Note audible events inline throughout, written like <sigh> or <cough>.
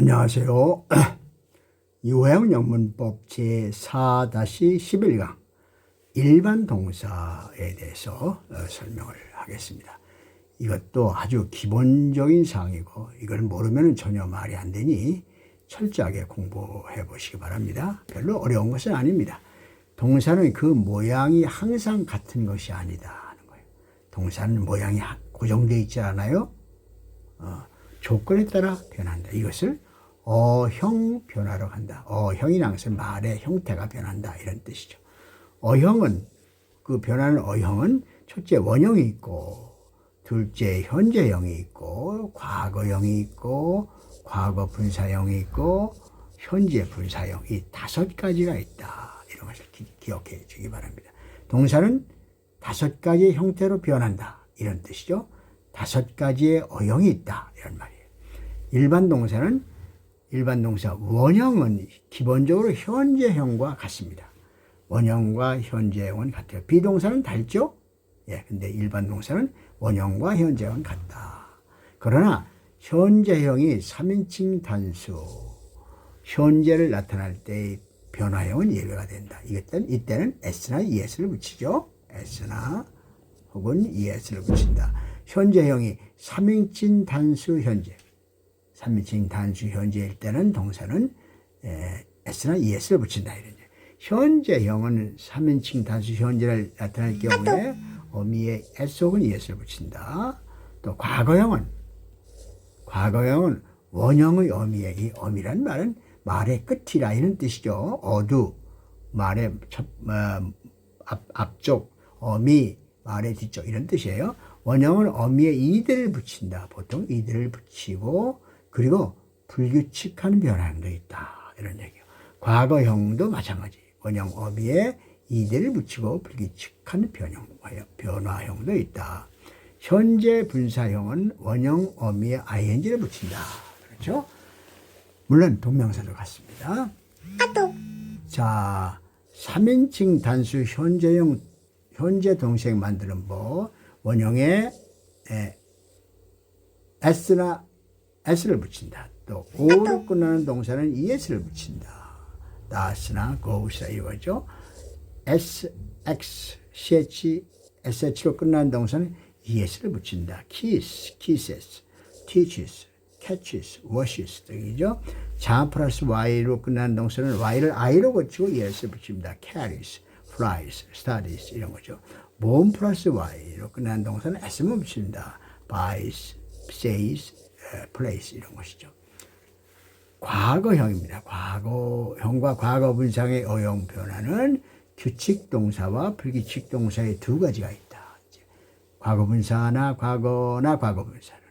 안녕하세요. <clears throat> 유해영 영문법 제4-11강 일반 동사에 대해서 어, 설명을 하겠습니다. 이것도 아주 기본적인 사항이고 이걸 모르면 전혀 말이 안 되니 철저하게 공부해 보시기 바랍니다. 별로 어려운 것은 아닙니다. 동사는 그 모양이 항상 같은 것이 아니다 하는 거예요. 동사는 모양이 하- 고정되어 있지 않아요? 어, 조건에 따라 변한다. 이것을 어형 변화로 한다. 어형이란 것은 말의 형태가 변한다. 이런 뜻이죠. 어형은 그 변하는 어형은 첫째 원형이 있고 둘째 현재형이 있고 과거형이 있고 과거 분사형이 있고 현재 분사형 이 다섯 가지가 있다. 이런 것을 기, 기억해 주기 바랍니다. 동사는 다섯 가지의 형태로 변한다. 이런 뜻이죠. 다섯 가지의 어형이 있다. 이런 말이에요. 일반 동사는 일반 동사 원형은 기본적으로 현재형과 같습니다. 원형과 현재형은 같아요. 비동사는 다르죠? 예, 근데 일반 동사는 원형과 현재형은 같다. 그러나 현재형이 3인칭 단수, 현재를 나타날 때의 변화형은 예외가 된다. 이것은 이때는 s나 es를 붙이죠. s나 혹은 es를 붙인다. 현재형이 3인칭 단수 현재, 3인칭 단수 현재일 때는 동사는 에, s나 es를 붙인다. 이런. 현재형은 3인칭 단수 현재를 나타낼 경우에 어미에 s 혹은 es를 붙인다. 또 과거형은 과거형은 원형의 어미에 이 어미란 말은 말의 끝이라 이런 뜻이죠. 어두 말의 첫, 어, 앞, 앞쪽 어미 말의 뒤쪽 이런 뜻이에요. 원형은 어미에 이들을 붙인다. 보통 이들을 붙이고 그리고 불규칙한 변화도 있다. 이런 얘기예요. 과거형도 마찬가지. 원형 어미에 이들을 붙이고 불규칙한 변형, 변화형도 있다. 현재 분사형은 원형 어미에 ing를 붙인다. 그렇죠? 물론 동명사도 같습니다. 자, 3인칭 단수 현재형 현재 동생 만드는 법 원형에 에, s나 s를 붙인다. 또 o로 끝나는 동사는 es를 붙인다. does나 goes라 이거죠. s, x, ch, sh로 끝나는 동사는 es를 붙인다. kiss, kisses, teaches, catches, washes 등이죠. 자 플러스 y로 끝나는 동사는 y를 i로 고치고 es를 붙입니다. carries, flies, studies 이런 거죠. 몸 플러스 y로 끝나는 동사는 s만 붙입니다. buys, says, 에, plays 이런 것이죠. 과거형입니다. 과거형과 과거 분상의 어용 변화는 규칙 동사와 불규칙 동사의 두 가지가 있다. 이제 과거 분사나 과거나 과거 분사는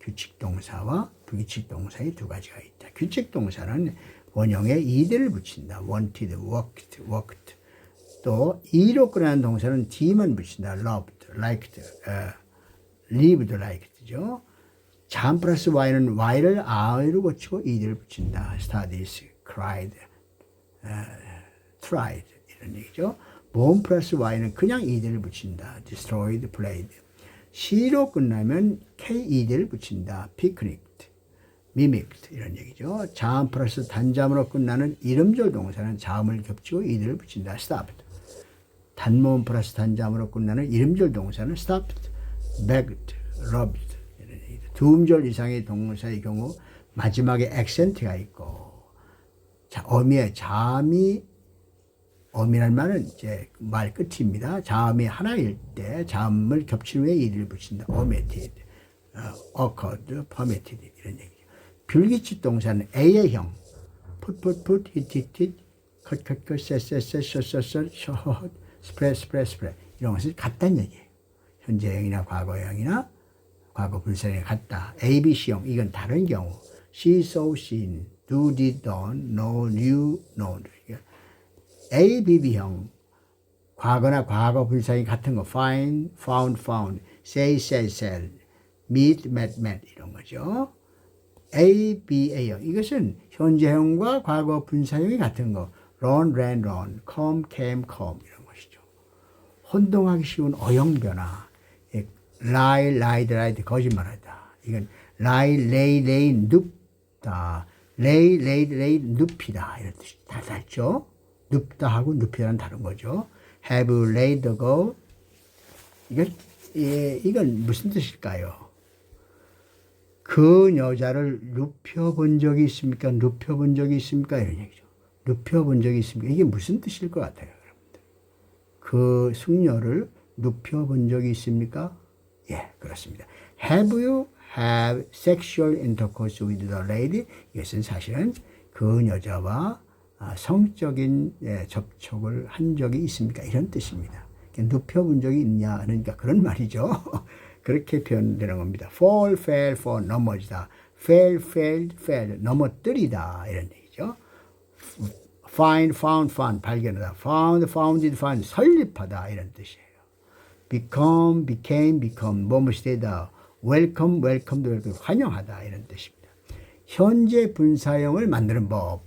규칙 동사와 불규칙 동사의 두 가지가 있다. 규칙 동사는 원형에 이들을 붙인다. wanted, worked, worked. 또 이로 끝나는 동사는 d만 붙인다. loved, liked, 어, lived, liked죠. 잠 플러스 y는 y를 i로 고치고 이들을 붙인다. studies, cried, 어, tried 이런 얘기죠. 몸 플러스 y는 그냥 이들을 붙인다. destroyed, played. C로 끝나면 K 이들을 붙인다. picnicked, mimicked 이런 얘기죠. 자음 플러스 단자음으로 끝나는 이름절 동사는 자음을 겹치고 이들을 붙인다. stopped. 단모음 플러스 단자음으로 끝나는 이름절 동사는 stopped, begged, 얘기죠. 두 음절 이상의 동사의 경우 마지막에 액센트가 있고 자, 어미의 자음이 어미란 말은 이제 말 끝입니다. 자음이 하나일 때 자음을 겹친 후에 이를 붙인다. omitted, 어, occurred, permitted 이런 얘기죠. 불규칙 동사는 A의 형, shot, shot, shot, shot, spread, spread, spread 이런 것을 같다는 얘기예요. 현재형이나 과거형이나 과거 분사형이 같다. A, B, C형 이건 다른 경우. She, so, seen, do, did, done, know, knew, known. A, B, B형 과거나 과거 분사형이 같은 거 find, found, found, say, said, said, meet, met, met 이런 거죠. A, B, A형 이것은 현재형과 과거 분사형이 같은 거 run, ran, run, come, came, come 이런 것이죠. 혼동하기 쉬운 어형 변화. 예, lie, lied, lied 거짓말하다. 이건 lie, lay, lay 눕다. lay, laid, laid, 눕히다 이런 뜻이 다 달죠. 눕다 하고 눕히다는 다른 거죠. have laid go 이건 예, 이건 무슨 뜻일까요? 그 여자를 눕혀본 적이 있습니까? 눕혀본 적이 있습니까? 이런 얘기죠. 눕혀본 적이 있습니까? 이게 무슨 뜻일 것 같아요, 여러분들? 그 숙녀를 눕혀본 적이 있습니까? 예, 그렇습니다. Have you have sexual intercourse with the lady? 이것은 사실은 그 여자와 아, 성적인 예, 접촉을 한 적이 있습니까? 이런 뜻입니다. 눕혀본 적이 있냐? 그러니까 그런 말이죠. 그렇게 표현되는 겁니다. fall, fell, fall, 넘어지다. fail, failed, fell, 넘어뜨리다. 이런 얘기죠. find, found, found, 발견하다. found, founded, found, 설립하다. 이런 뜻이에요. Become, became, become, 뭐뭐이 되다. welcome, welcome, welcome, 환영하다. 이런 뜻입니다. 현재 분사형을 만드는 법.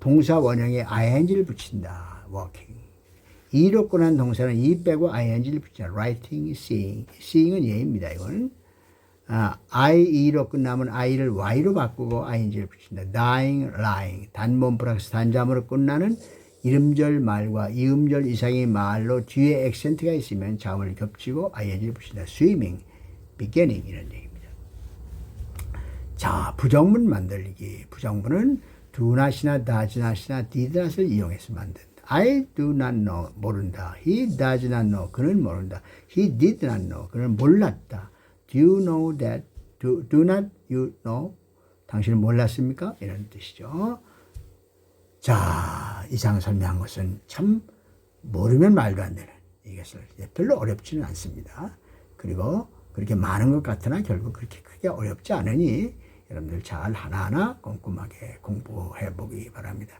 동사 원형에 ing를 붙인다. working. 이롭고 난 동사는 이 빼고 ing를 붙이자. writing, seeing. seeing은 예입니다. 이거는. 아, I, E로 끝나면 I를 Y로 바꾸고 ing를 붙인다. dying, lying. 단문 플러스 단자으로 끝나는 이름절 말과 이음절 이상의 말로 뒤에 액센트가 있으면 자음을 겹치고 ing를 붙인다. swimming, beginning 이런 얘기입니다. 자, 부정문 만들기. 부정문은 do not이나 does not이나 did not을 이용해서 만든다. I do not know. 모른다. He does not know. 그는 모른다. He did not know. 그는 몰랐다. Do you know that? Do, do not you know? 당신은 몰랐습니까? 이런 뜻이죠. 자, 이상 설명한 것은 참 모르면 말도 안 되는 이것을 별로 어렵지는 않습니다. 그리고 그렇게 많은 것 같으나 결국 그렇게 크게 어렵지 않으니 여러분들 잘 하나하나 꼼꼼하게 공부해 보기 바랍니다.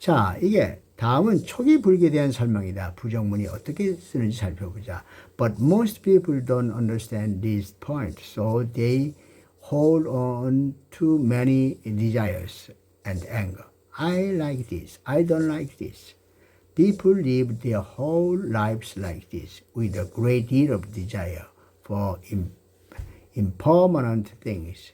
자, 이게 다음은 초기 불기에 대한 설명이다. 부정문이 어떻게 쓰는지 살펴보자. But most people don't understand these points, so they hold on to many desires and anger. I like this. I don't like this. People live their whole lives like this, with a great deal of desire for im- impermanent things.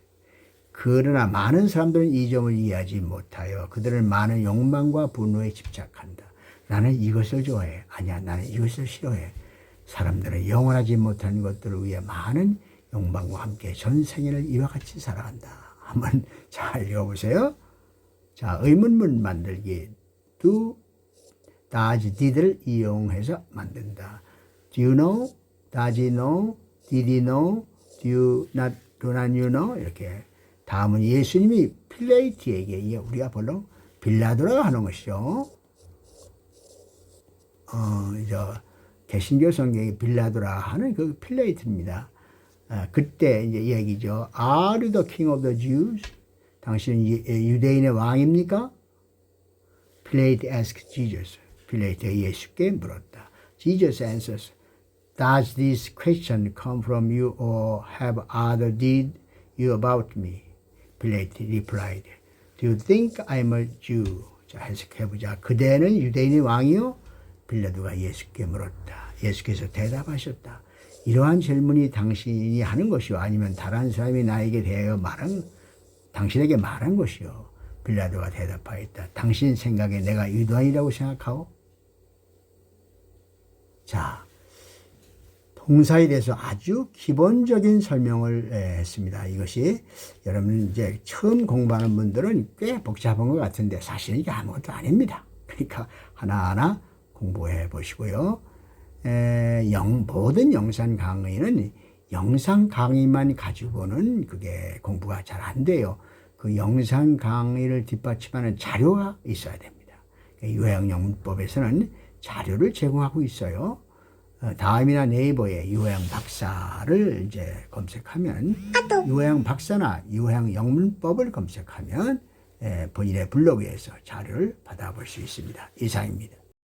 그러나 많은 사람들은 이 점을 이해하지 못하여 그들은 많은 욕망과 분노에 집착한다. 나는 이것을 좋아해. 아니야, 나는 이것을 싫어해. 사람들은 영원하지 못한 것들을 위해 많은 욕망과 함께 전 생애를 이와 같이 살아간다. 한번 잘 읽어보세요. 자, 의문문 만들기. do, does, did를 이용해서 만든다. Do you know? He know? Did he know? Do you not, do not you know? 이렇게. 다음은 예수님이 필레이트에게 이게 우리가 별로 빌라도라고 하는 것이죠. 어, 저 개신교 성경에 빌라도라 하는 그 필레이트입니다. 아, 그때 이제 얘기죠. Are you the king of the Jews? 당신은 유- 유대인의 왕입니까? 필레이트 asked Jesus. 필레이트가 예수께 물었다. Jesus answers, Does this question come from you or have other did you about me? Pilate replied, Do you think I'm a Jew? 자, 해석해보자. 그대는 유대인의 왕이요? 빌라도가 예수께 물었다. 예수께서 대답하셨다. 이러한 질문이 당신이 하는 것이요? 아니면 다른 사람이 나에게 대하여 말한, 당신에게 말한 것이요? 빌라도가 대답하였다. 당신 생각에 내가 유도인이라고 생각하오? 자, 동사에 대해서 아주 기본적인 설명을 예, 했습니다. 이것이 여러분 이제 처음 공부하는 분들은 꽤 복잡한 것 같은데 사실 이게 아무것도 아닙니다. 그러니까 하나하나 공부해 보시고요. 에, 영, 모든 영상 강의는 영상 강의만 가지고는 그게 공부가 잘 안 돼요. 그 영상 강의를 뒷받침하는 자료가 있어야 됩니다. 요양영문법에서는 자료를 제공하고 있어요. 어, 다음이나 네이버에 유해양 박사를 이제 검색하면 유해양 박사나 유해양 영문법을 검색하면 예, 본인의 블로그에서 자료를 받아볼 수 있습니다. 이상입니다.